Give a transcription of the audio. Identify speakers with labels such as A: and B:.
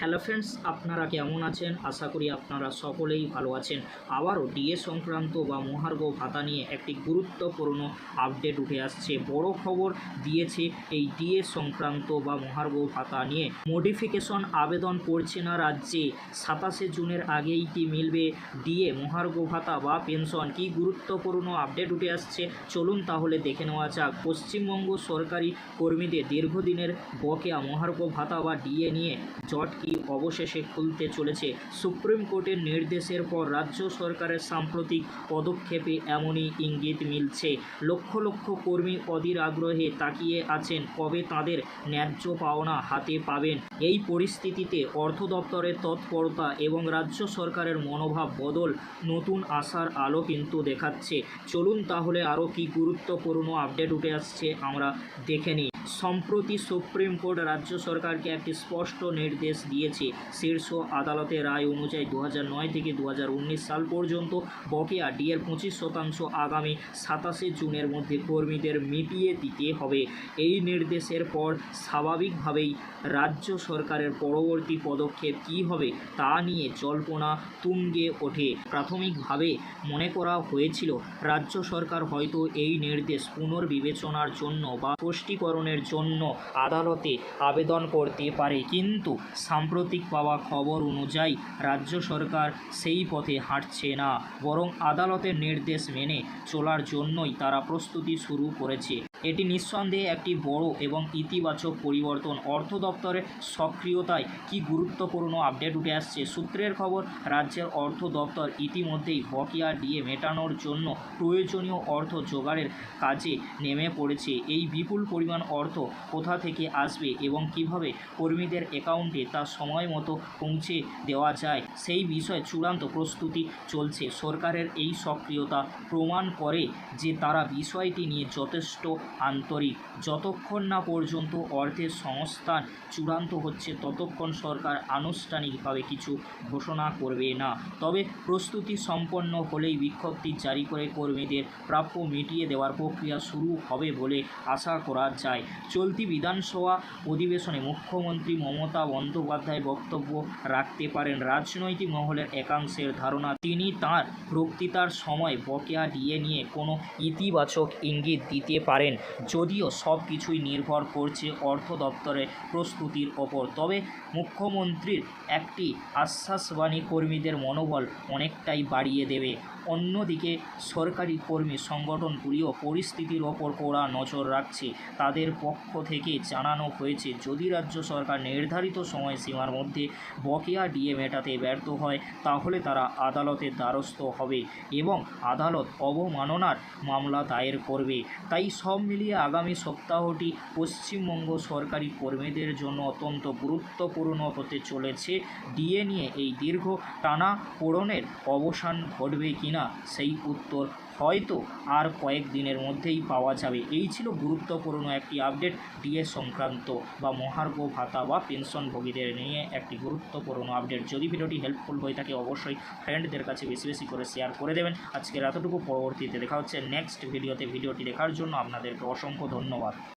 A: Hello friends আপনারা কেমন আছেন? আশা করি আপনারা সকলেই ভালো আছেন। আবারও ডিএ সংক্রান্ত বা মহার্ঘ ভাতা নিয়ে একটি গুরুত্বপূর্ণ আপডেট উঠে আসছে। বড় খবর দিয়েছে এই ডিএ সংক্রান্ত বা মহার্ঘ ভাতা নিয়ে। মডিফিকেশন আবেদন করছে না রাজ্যে। সাতাশে জুনের আগেই কি মিলবে ডিএ, মহার্ঘ ভাতা বা পেনশন? কি গুরুত্বপূর্ণ আপডেট উঠে আসছে? চলুন তাহলে দেখে নেওয়া যাক। পশ্চিমবঙ্গ সরকারি কর্মীদের দীর্ঘদিনের বকেয়া মহার্ঘ ভাতা বা ডিএ নিয়ে জট কি অবশেষে খুলতে চলেছে। সুপ্রিম কোর্টের নির্দেশের পর রাজ্য সরকারের সাম্প্রতিক পদক্ষেপে এমনই ইঙ্গিত মিলছে। লক্ষ লক্ষ কর্মী অধীর আগ্রহে তাকিয়ে আছেন, কবে তাদের ন্যায্য পাওনা হাতে পাবেন? এই পরিস্থিতিতে অর্থ দপ্তরের তৎপরতা এবং রাজ্য সরকারের মনোভাব বদল নতুন আশার আলো কিন্তু দেখাচ্ছে। চলুন তাহলে আরও কি গুরুত্বপূর্ণ আপডেট উঠে আসছে আমরা দেখে নিই। সম্প্রতি সুপ্রিম কোর্ট রাজ্য সরকারকে একটি স্পষ্ট নির্দেশ দিয়েছে। শীর্ষ আদালতের রায় অনুযায়ী দু থেকে দু হাজার উনিশ সাল পর্যন্ত বকেয়া ডিএর পঁচিশ শতাংশ আগামী সাতাশে জুনের মধ্যে কর্মীদের মিটিয়ে দিতে হবে। এই নির্দেশের পর স্বাভাবিকভাবেই রাজ্য সরকারের পরবর্তী পদক্ষেপ কী হবে তা নিয়ে জল্পনা তুঙ্গে ওঠে। প্রাথমিকভাবে মনে করা হয়েছিল, রাজ্য সরকার হয়তো এই নির্দেশ পুনর্বিবেচনার জন্য বা স্পষ্টীকরণের জন্য আদালতে আবেদন করতে পারে। কিন্তু সাম্প্রতিক পাওয়া খবর অনুযায়ী রাজ্য সরকার সেই পথে হাঁটছে না, বরং আদালতের নির্দেশ মেনে চলার জন্যই তারা প্রস্তুতি শুরু করেছে। এটি নিঃসন্দেহে একটি বড় এবং ইতিবাচক পরিবর্তন। অর্থ দপ্তরের সক্রিয়তায় কি গুরুত্বপূর্ণ আপডেট উঠে আসছে সূত্রের খবর, রাজ্যের অর্থ দপ্তর ইতিমধ্যেই বকেয়া দিয়ে মেটানোর জন্য প্রয়োজনীয় অর্থ জোগাড়ের কাজে নেমে পড়েছে। এই বিপুল পরিমাণ অর্থ কোথা থেকে আসবে এবং কীভাবে কর্মীদের অ্যাকাউন্টে তা সময় মতো পৌঁছে দেওয়া যায়, সেই বিষয়ে চূড়ান্ত প্রস্তুতি চলছে। সরকারের এই সক্রিয়তা প্রমাণ করে যে তারা বিষয়টি নিয়ে যথেষ্ট আন্তরিক। যতক্ষণ না পর্যন্ত অর্থের সংস্থান চূড়ান্ত হচ্ছে, ততক্ষণ সরকার আনুষ্ঠানিকভাবে কিছু ঘোষণা করবে না। তবে প্রস্তুতি সম্পন্ন হলেই বিজ্ঞপ্তি জারি করে কর্মীদের প্রাপ্য মিটিয়ে দেওয়ার প্রক্রিয়া শুরু হবে বলে আশা করা যায়। চলতি বিধানসভা অধিবেশনে মুখ্যমন্ত্রী মমতা বন্দ্যোপাধ্যায় বক্তব্য রাখতে পারেন। রাজনৈতিক মহলের একাংশের ধারণা, তিনি তার বক্তৃতার সময় বকেয়া ডিএ নিয়ে কোনো ইতিবাচক ইঙ্গিত দিতে পারেন। যদিও সব কিছুই নির্ভর করছে অর্থ দপ্তরের প্রস্তুতির ওপর। তবে মুখ্যমন্ত্রীর একটি আশ্বাসবাণী কর্মীদের মনোবল অনেকটাই বাড়িয়ে দেবে। অন্যদিকে সরকারি কর্মী সংগঠনগুলিও পরিস্থিতির ওপর কড়া নজর রাখছে। তাদের পক্ষ থেকে জানানো হয়েছে, যদি রাজ্য সরকার নির্ধারিত সময়সীমার মধ্যে বকেয়া ডিএ মেটাতে ব্যর্থ হয়, তাহলে তারা আদালতের দ্বারস্থ হবে এবং আদালত অবমাননার মামলা দায়ের করবে। তাই সব মিলিয়ে আগামী সপ্তাহটি পশ্চিমবঙ্গ সরকারি কর্মীদের জন্য অত্যন্ত গুরুত্বপূর্ণ হতে চলেছে। ডিএ নিয়ে এই দীর্ঘ টানা পোড়নের অবসান ঘটবে কিনা সেই উত্তর হয়তো আর কয়েক দিনের মধ্যেই পাওয়া যাবে। এই ছিল গুরুত্বপূর্ণ একটি আপডেট। ডিএ সংক্রান্ত বা মহার্ঘ ভাতা বা পেনশনভোগীদের নিয়ে একটি গুরুত্বপূর্ণ আপডেট। যদি ভিডিওটি হেল্পফুল হয়ে থাকে, অবশ্যই ফ্রেন্ডদের কাছে বেশি বেশি করে শেয়ার করে দেবেন। আজকের এতটুকু। পরবর্তীতে দেখা হচ্ছে নেক্সট ভিডিওতে। ভিডিওটি দেখার জন্য অসংখ্য ধন্যবাদ।